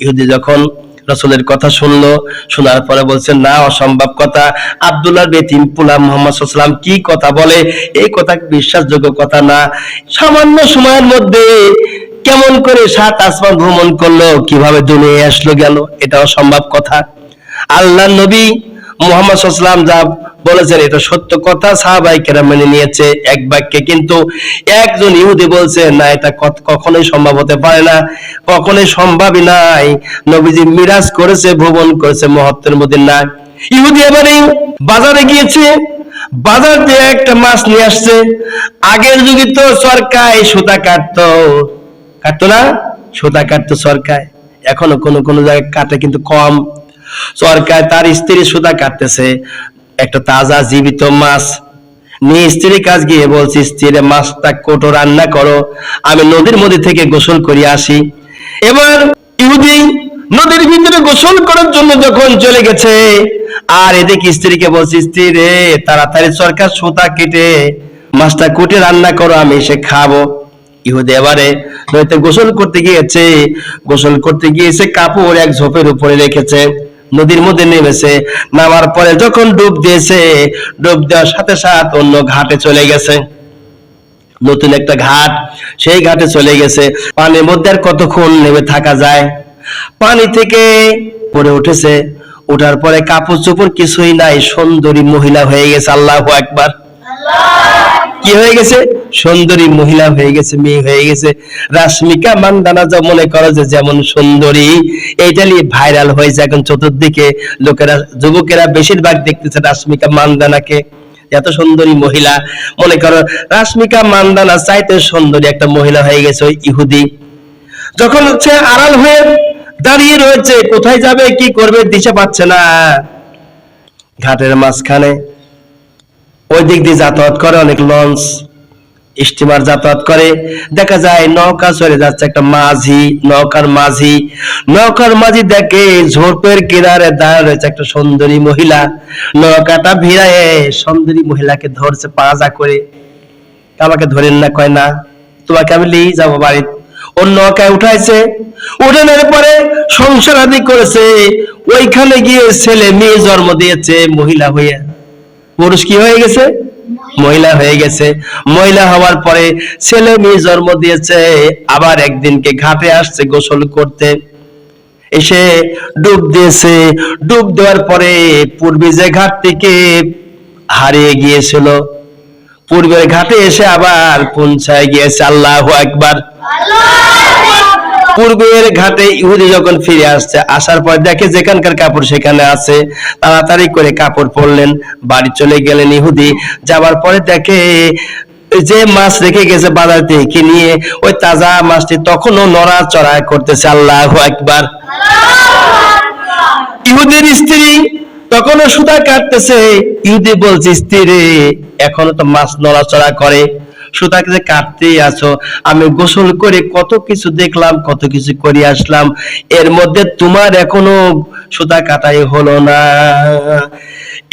ইহুদি যখন রসুলের কথা শুনলো, শোনার পরে বলছে, না, অসম্ভব কথা। আবদুল্লাহ বেতিম পুলাম মোহাম্মদ সাল্লাম কি কথা বলে? এই কথা বিশ্বাসযোগ্য কথা না। সামান্য সময়ের মধ্যে কেমন করে সাত আসমান ভ্রমণ করল, কীভাবে দুনিয়া আসলো গেল, এটা অসম্ভব কথা। আল্লাহ নবী মোহাম্মদ সাল্লাম যা বলেছেন, এটা সত্য কথা সাহাবাই কেরা মেনে নিয়েছে এক বাক্যে। কিন্তু একজন ইহুদি বলছে, না, এটা কখনোই সম্ভব হতে পারে না, কখনোই সম্ভবই নাই। নবীজি মিরাজ করেছে, ভ্রমণ করেছে মহত্বের মধ্যে না। ইহুদি এবারে বাজারে গিয়েছে, বাজার দিয়ে একটা মাছ নিয়ে আসছে। আগের যুগে তো সরকার সুতা কাটতো। কাটতো না? সুতা কাটতো সরকার। এখনও কোনো কোনো জায়গায় কাটে, কিন্তু কম। সরকার তার স্ত্রী সুতা কাটতেছে, একটা তাজা জীবিত মাছ। নিয়ে স্ত্রীর কাজ গিয়ে বলছি, স্ত্রীর মাছটা কোটো রান্না করো, আমি নদীর মধ্যে থেকে গোসল করি আসি। এবার ইহুদি নদীর ভিতরে গোসল করার জন্য যখন চলে গেছে, আর এদিকে স্ত্রীকে বলছি স্ত্রী রে তাড়াতাড়ি সরকার সুতা কেটে মাছটা কুটে রান্না করো, আমি এসে খাব। ইহুদি এবারে নদীতে গোসল করতে গিয়েছে, গোসল করতে গিয়েছে কাপড় এক ঝোপের উপরে রেখেছে। নদীর মধ্যে নেমেছে। নামার পরে যখন ডুব দিয়েছে, ডুব দেওয়ার সাথে সাথে অন্য ঘাটে চলে গেছে। নতুন একটা ঘাট, সেই ঘাটে চলে গেছে। পানির মধ্যে আর কতক্ষণ নেমে থাকা যায়? পানি থেকে পড়ে উঠেছে। ওঠার পরে কাপড় চোপড় কিছুই নাই, সুন্দরী মহিলা হয়ে গেছে। আল্লাহ একবার কি হয়ে গেছে? সুন্দরী মহিলা হয়ে গেছে, মেয়ে হয়ে গেছে। রাশ্মিকা মান্দানা যা মনে করো যে যেমন সুন্দরী এইটা নিয়ে ভাইরাল হয়েছে এখন চতুর্দিকে। লোকেরা, যুবকেরা বেশিরভাগ দেখতেছে রাশ্মিকা মান্দানাকে। এত সুন্দরী মহিলা, মনে করো রাশ্মিকা মান্দানা চাইতে সুন্দরী একটা মহিলা হয়ে গেছে ওই ইহুদি। যখন হচ্ছে আড়াল হয়ে দাঁড়িয়ে রয়েছে, কোথায় যাবে, কি করবে, দিশে পাচ্ছে না। ঘাটের মাঝখানে ওই দিক দিয়ে যাতায়াত করে, অনেক লঞ্চ, স্টিমার যাতায়াত করে। দেখা যায় নৌকা চলে যাচ্ছে একটা মাঝি, নৌকার মাঝি। নৌকার মাঝি দেখে ঝোপের কিনারে দাঁড়িয়ে রয়েছে একটা সুন্দরী মহিলা। নৌকাটা ভিড়ায় সুন্দরী মহিলাকে ধরছে পাজা করে। আমাকে ধরেন না, কয় না, তোমাকে আমি নিয়ে যাব বাড়ি ওর নৌকায় উঠাইছে। উঠানোর পরে সংসার আদি করেছে। ওইখানে গিয়ে ছেলে মেয়ে জন্ম দিয়েছে, মহিলা হইয়া। পুরুষ কি হয়ে গেছে? মহিলা হয়ে গেছে। মহিলা হওয়ার পরে ছেলে মেয়ে জন্ম দিয়েছে, আবার একদিনকে ঘাটে আসছে গোসল করতে। এসে ডুব দিয়েছে। ডুব দেওয়ার পরে পূর্বে যে ঘাট থেকে হারিয়ে গিয়েছিল, পূর্বের ঘাটে এসে আবার পৌঁছায় গিয়েছে। আল্লাহ একবার পূর্বের ঘাটে ইহুদি যখন ফিরে আসছে, আসার পর দেখে যেখানকার কাপড় সেখানে আছে, তাড়াতাড়ি করে কাপড় পরলেন, বাড়ি চলে গেলেন ইহুদি। যাওয়ার পরে দেখে যে মাছ রেখে গেছে বাজার থেকে নিয়ে, ওই তাজা মাছটি তখনও নড়াচড়া করতেছে। আল্লাহ একবার ইহুদির স্ত্রী তখনও সুতা কাটতেছে। ইহুদি বলছে, স্ত্রী এখনও তো মাছ নড়াচড়া করে। সুতাকে যে কাটতেই আছো, আমি গোসল করে কত কিছু দেখলাম, কত কিছু করে আসলাম। এর মধ্যে তোমার এখনও সুতা কাটাই হলো না।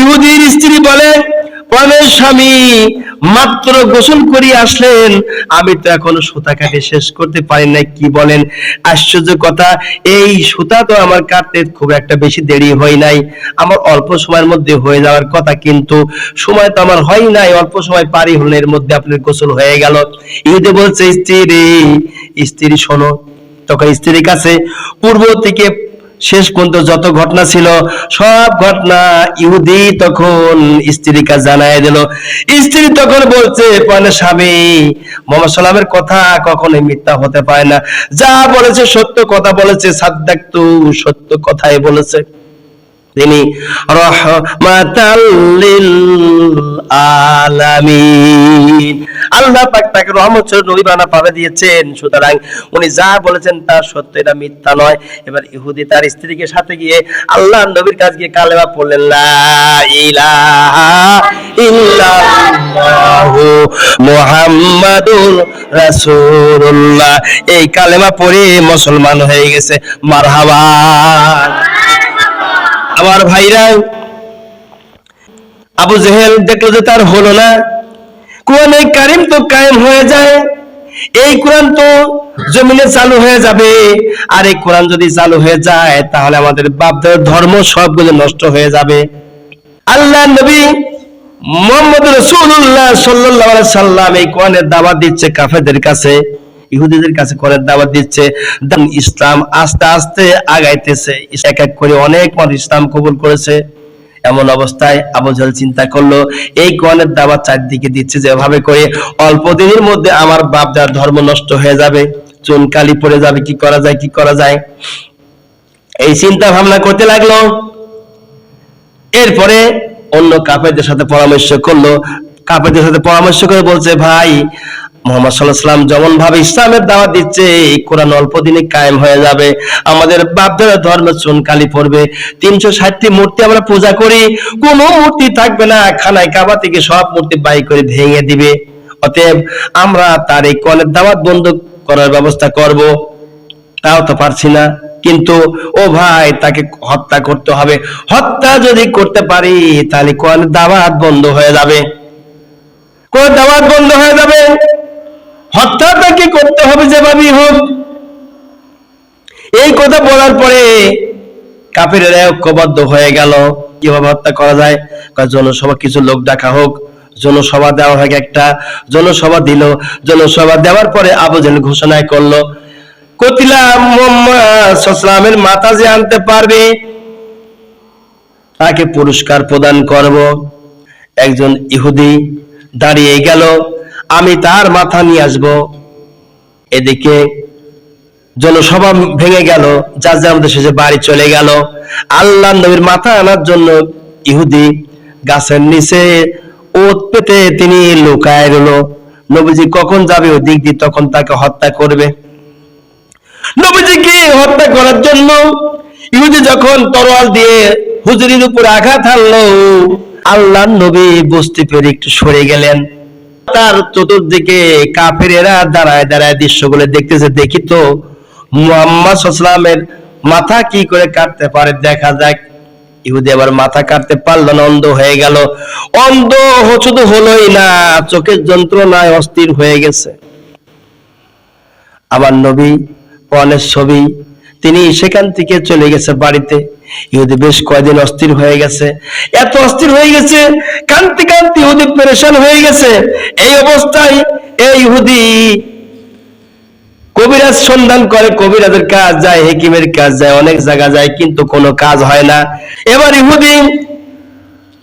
ইহুদির স্ত্রী বলে প্রাণের স্বামী মাত্র গোসল করি আসলেন। আমি তো এখনও সুতা কাটে শেষ করতে পারি না কি বলেন? আশ্চর্য কথা, এই সুতা তো আমার কাটতে খুব একটা বেশি দেরি হয় নাই। আমার অল্প সময়ের মধ্যে হয়ে যাওয়ার কথা, কিন্তু সময় তো আমার হয় নাই। অল্প সময় পারি হলো এর মধ্যে আপনার গোসল হয়ে গেল। ইহুদে বলছে, স্ত্রী স্ত্রী শোনো, তখন স্ত্রীর কাছে পূর্ব থেকে শেষ পর্যন্ত যত ঘটনা ছিল, সব ঘটনা ইহুদি তখন স্ত্রীকে জানায় দিল। স্ত্রী তখন বলছে স্বামী, মোহাম্মদ সাল্লামের কথা কখনোই মিথ্যা হতে পারে না। যা বলেছে সত্য কথা বলেছে, সাদ্দাক সত্য কথাই বলেছে। তিনি আল্লাহ পাক তাকে রহমত নবী পাবে দিয়েছেন। সুতরাং উনি যা বলেছেন তা সত্য, এটা মিথ্যা নয়। এবার ইহুদি তার স্ত্রীকে সাথে গিয়ে আল্লাহ নবীর কাছে গিয়ে কালেমা পড়লেন, লা ইলাহা ইল্লাল্লাহু এই কালেমা পড়ে মুসলমান হয়ে গেছে। মারহাবা। আমার ভাইরা, আবু জেহেল দেখল যে তার হলো না। কোরআনে কারিম তো কায়েম হয়ে যায়, এই কোরআন তো জমিনে চালু হয়ে যাবে। আর এই কোরআন যদি চালু হয়ে যায়, তাহলে আমাদের বাপদের ধর্ম সবগুলো নষ্ট হয়ে যাবে। আল্লাহ নবী মোহাম্মদ রসুল্লাহ সাল্লাহ সাল্লাম এই কোরআনের দাওয়াত দিচ্ছে কাফেরদের কাছে। ইহুদিদের কাছে কোরআনের দাওয়াত দিচ্ছে ইসলাম আস্তে আস্তে আগাইতেছে। এক এক করে অনেক মানুষ ইসলাম কবুল করেছে। এমন অবস্থায় আবু জাহেল চিন্তা করল, এই কোরআনের দাওয়াত চারদিকে দিচ্ছে যেভাবে করে, অল্প দিনের মধ্যে আমার বাপ দাদার ধর্ম নষ্ট হয়ে যাবে, চুন কালি পড়ে যাবে, কি করা যায়, কি করা যায়? এই চিন্তা ভাবনা করতে লাগল। এরপরে অন্য কাপেরদের সাথে পরামর্শ করল কাপেরদের সাথে পরামর্শ করে বলছে, ভাই মোহাম্মদ সাল্লাম যেমন ভাবে ইসলামের দাওয়াত দিচ্ছে, এই কোরআন অল্প দিনে কায়েম হয়ে যাবে। আমাদের বাপদাদা ধর্মের চুনকালি পড়বে। তিনশো ষাটটি মূর্তি আমরা পূজা করি। কোনো মূর্তি থাকবে না, খানায় কাবা থেকে সব মূর্তি বাই করে ভেঙে দিবে। অতএব আমরা তার এই কোরআনের দাওয়াত বন্ধ করার ব্যবস্থা করব। তাও তো পারছি না। কিন্তু, ও ভাই, তাকে হত্যা করতে হবে। হত্যা যদি করতে পারি, তাহলে কোন দাওয়াত বন্ধ হয়ে যাবে। কোন দাওয়াত বন্ধ হয়ে যাবে। হবে যেভাবেই হোক। এই কথা বলার পরে কাফিরেরা ঐক্যবদ্ধ হয়ে গেল। কীভাবে হত্যা করা যায়? জনসভা কিছু লোক ডাকা হোক। জনসভা দেওয়া হয় একটা। জনসভা দিল। জনসভা দেওয়ার পরে আবু ঘোষণায় করল, কতিলা মোহাম্মদের মাথা যে আনতে পারবে, তাকে পুরস্কার প্রদান করব। একজন ইহুদি দাঁড়িয়ে গেল, আমি তার মাথা নিয়ে আসব। এদিকে জনসভা ভেঙে গেল, যার যার মধ্যে শেষে বাড়ি চলে গেল। আল্লাহ নবীর মাথা আনার জন্য ইহুদি গাছের নিচে ওত পেতে তিনি লুকায় রইল। নবীজি কখন যাবে ওই দিক দিয়ে তখন তাকে হত্যা করবে। নবীজিকে হত্যা করার জন্য ইহুদি যখন তরোয়াল দিয়ে হুজুরির উপর আঘাত হানলো, আল্লাহ নবী বুঝতে পেরে একটু সরে গেলেন। তার চতুর্দিকে কাফেরেরা দাঁড়ায় দাঁড়ায় দৃশ্যগুলো দেখতেছে, দেখি তো মুহাম্মদ মাথা কি করে কাটতে পারে? দেখা যাক। ইহুদি আবার মাথা কাটতে পারল না, অন্ধ হয়ে গেল। অন্ধ শুধু হলোই না, চোখের যন্ত্রণায় অস্থির হয়ে গেছে। আবার নবী পনেরো ছবি, তিনি সেখান থেকে চলে গেছে বাড়িতে। ইহুদি বেশ কয়দিন অস্থির হয়ে গেছে। এত অস্থির হয়ে গেছে, কান্তি কান্তি ইহুদি পেরেশান হয়ে গেছে। এই অবস্থায় এই ইহুদি কবিরাজ সন্ধান করে, কবিরাজের কাজ যায়, হেকিমের কাজ যায়, অনেক জায়গা যায়, কিন্তু কোনো কাজ হয় না। এবার ইহুদি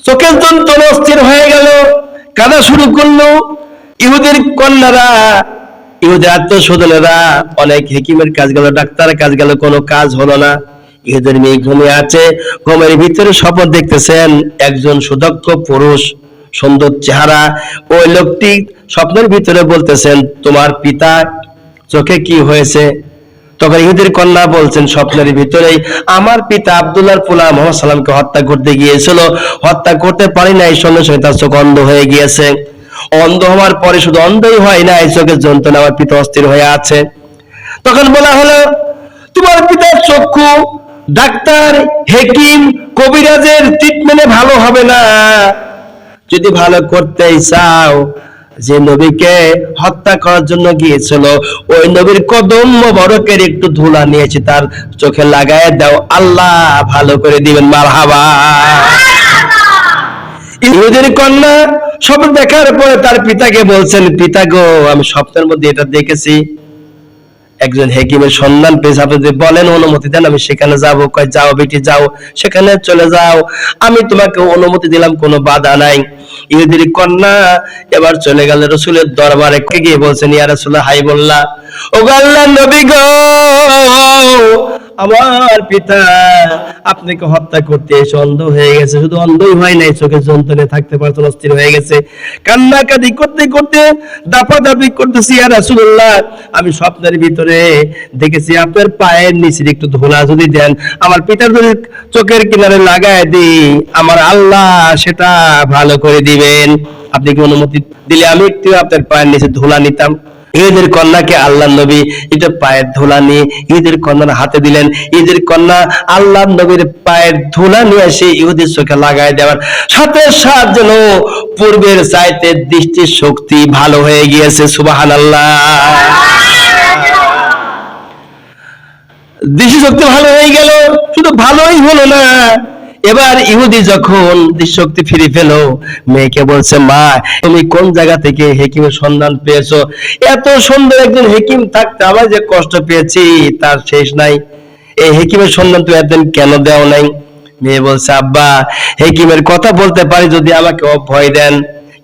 চোখের যন্ত্রণা অস্থির হয়ে গেল, কাঁদা শুরু করল। ইহুদের কন্যারা, ইহুদের আত্মস্বজনেরা অনেক হেকিমের কাজ গেল, ডাক্তারের কাজ গেল, কোনো কাজ হলো না। ইহুদের মেয়ে ঘুমিয়ে আছে, ঘুমের ভিতরে শপথ দেখতেছেন, একজন সুদক্ষ পুরুষ, সুন্দর চেহারা। ওই লোকটি স্বপ্নের ভিতরে বলতেছেন, তোমার পিতা চোখে কি হয়েছে? তখন ইহুদের কন্যা বলছেন, স্বপ্নের ভিতরেই আমার পিতা আব্দুল্লাহ পোলা মোহাম্মদ সাল্লামকে হত্যা করতে গিয়েছিল। হত্যা করতে পারি না এই সঙ্গে সঙ্গে তার চোখ অন্ধ হয়ে গিয়েছে। অন্ধ হওয়ার পরে শুধু অন্ধই হয় না, এই চোখের যন্ত্রণা আমার পিতা অস্থির হয়ে আছে। তখন বলা হলো, তোমার পিতার চক্ষু ডাক্তার, হেকিম, কবিরাজের ট্রিটমেন্টে ভালো হবে না। যদি ভালো করতেই চাও, যে নবীকে হত্যা করার জন্য গিয়েছিল, ওই নবীর কদম বরকের একটু ধুলা নিয়েছে, তার চোখে লাগায় দাও। আল্লাহ ভালো করে দিবেন, মারহাবা। ইহুদের কন্যা স্বপ্ন দেখার পরে তার পিতাকে বলছেন, পিতা গো, আমি স্বপ্নের মধ্যে এটা দেখেছি। একজন হেকিমের সন্ধান পেয়েছে আপনি বলেন অনুমতি দেন, আমি সেখানে যাব, কয় যাও বেটি, যাও, সেখানে চলে যাও। আমি তোমাকে অনুমতি দিলাম, কোনো বাধা নাই। ইহুদির কন্যা এবার চলে গেল রসুলের দরবারে গিয়ে বলছেন রসুল হাই বললা ও গো আল্লাহর নবী গো আমার পিতা, আপনাকে হত্যা করতে এসে অন্ধ হয়ে গেছে। শুধু অন্ধই হয় নাই, চোখের যন্ত্রণে থাকতে পারতো, অস্থির হয়ে গেছে। কান্নাকাটি করতে করতে দাপা দাপি করতেছি আর রাসূলুল্লাহ, আমি স্বপ্নের ভিতরে দেখেছি, আপনার পায়ের নিচে একটু ধোলা যদি দেন, আমার পিতার যদি চোখের কিনারে লাগায় দিই, আমার আল্লাহ সেটা ভালো করে দিবেন। আপনি কি অনুমতি দিলে আমি একটু আপনার পায়ের নিচে ধোলা নিতাম? ঈদের কন্যাকে আল্লাহ নবী এটা পায়ের ধুলা নিয়ে ঈদের কন্যার হাতে দিলেন। ঈদের কন্যা আল্লাহ নবীর পায়ের ধুলা নিয়ে এসে ইহুদের চোখে লাগাই দেওয়ার সাথে সাথ যেন পূর্বের চাইতে দৃষ্টির শক্তি ভালো হয়ে গিয়েছে। সুবাহান আল্লাহ দৃষ্টি শক্তি ভালো হয়ে গেল, শুধু ভালোই হলো না এবার ইহুদি যখন দৃষ্টিশক্তি ফিরে পেল, মেয়েকে বলছে, মা, তুমি কোন জায়গা থেকে হেকিমের সন্ধান পেয়েছ? এত সুন্দর একজন হেকিম থাকতে আমার যে কষ্ট পেয়েছি, তার শেষ নাই। এই হেকিমের সন্ধান তুমি একদিন কেন দেও নাই? মেয়ে বলছে, আব্বা, হেকিমের কথা বলতে পারি যদি আমাকে ভয় দেন।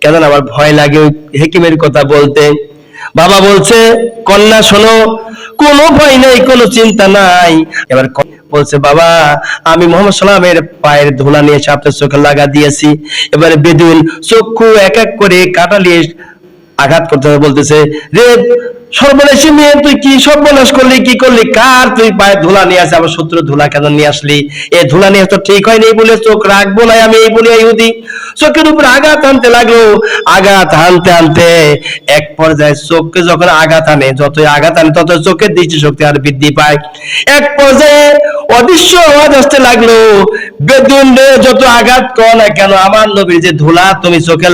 কেন আমার ভয় লাগে হেকিমের কথা বলতে। বাবা বলছে, কন্যা, শোনো, কোনো ভয় নেই, কোনো চিন্তা নাই। এবার বলছে, বাবা, আমি মোহাম্মদ সাল্লামের পায়ের ধুলা নিয়ে এসে চোখে লাগা দিয়েছি। এবারে বেদুন চক্ষু এক এক করে কাটালিয়ে আঘাত করতে হবে বলতেছে, রে, সর্বনাশী মেয়ে, তুই কি সর্বনাশ করলি, কি করলি? কার তুই পায়ে ধুলা নিয়ে আসে আবার শত্রু ধুলা কেন নিয়ে আসলি? এ ধুলা নিয়ে তো ঠিক হয়নি এই বলে চোখ রাখব না আমি এই বলে ইহুদি। চোখের উপর আঘাত আনতে লাগল। আঘাত হানতে হানতে এক পর্যায়ে চোখকে যখন আঘাত আনে, যতই আঘাত আনে তত চোখের দৃষ্টিশক্তি আর বৃদ্ধি পায়। এক পর্যায়ে অদৃশ্য আওয়াজ আসতে লাগল। যত আঘাত কর না কেন, আমার নবীর যে ধুলা তুমি চোখে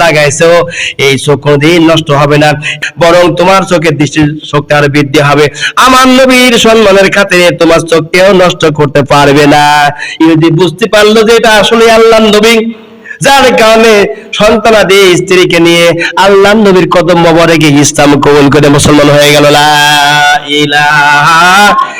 এই চোখ নষ্ট হবে না, বরং তোমার দৃষ্টি শক্তি আরও বৃদ্ধি হবে। আমার নবীর সম্মানের খাতিরে তোমার চোখকেও নষ্ট করতে পারবে না। বুঝতে পারল যে এটা আসলে আল্লাহ নবী, যার কারণে সন্তানাদি স্ত্রীকে নিয়ে আল্লাহ নবীর কদম মোবারকে ইসলাম কবুল করে মুসলমান হয়ে গেল। লা ইলাহা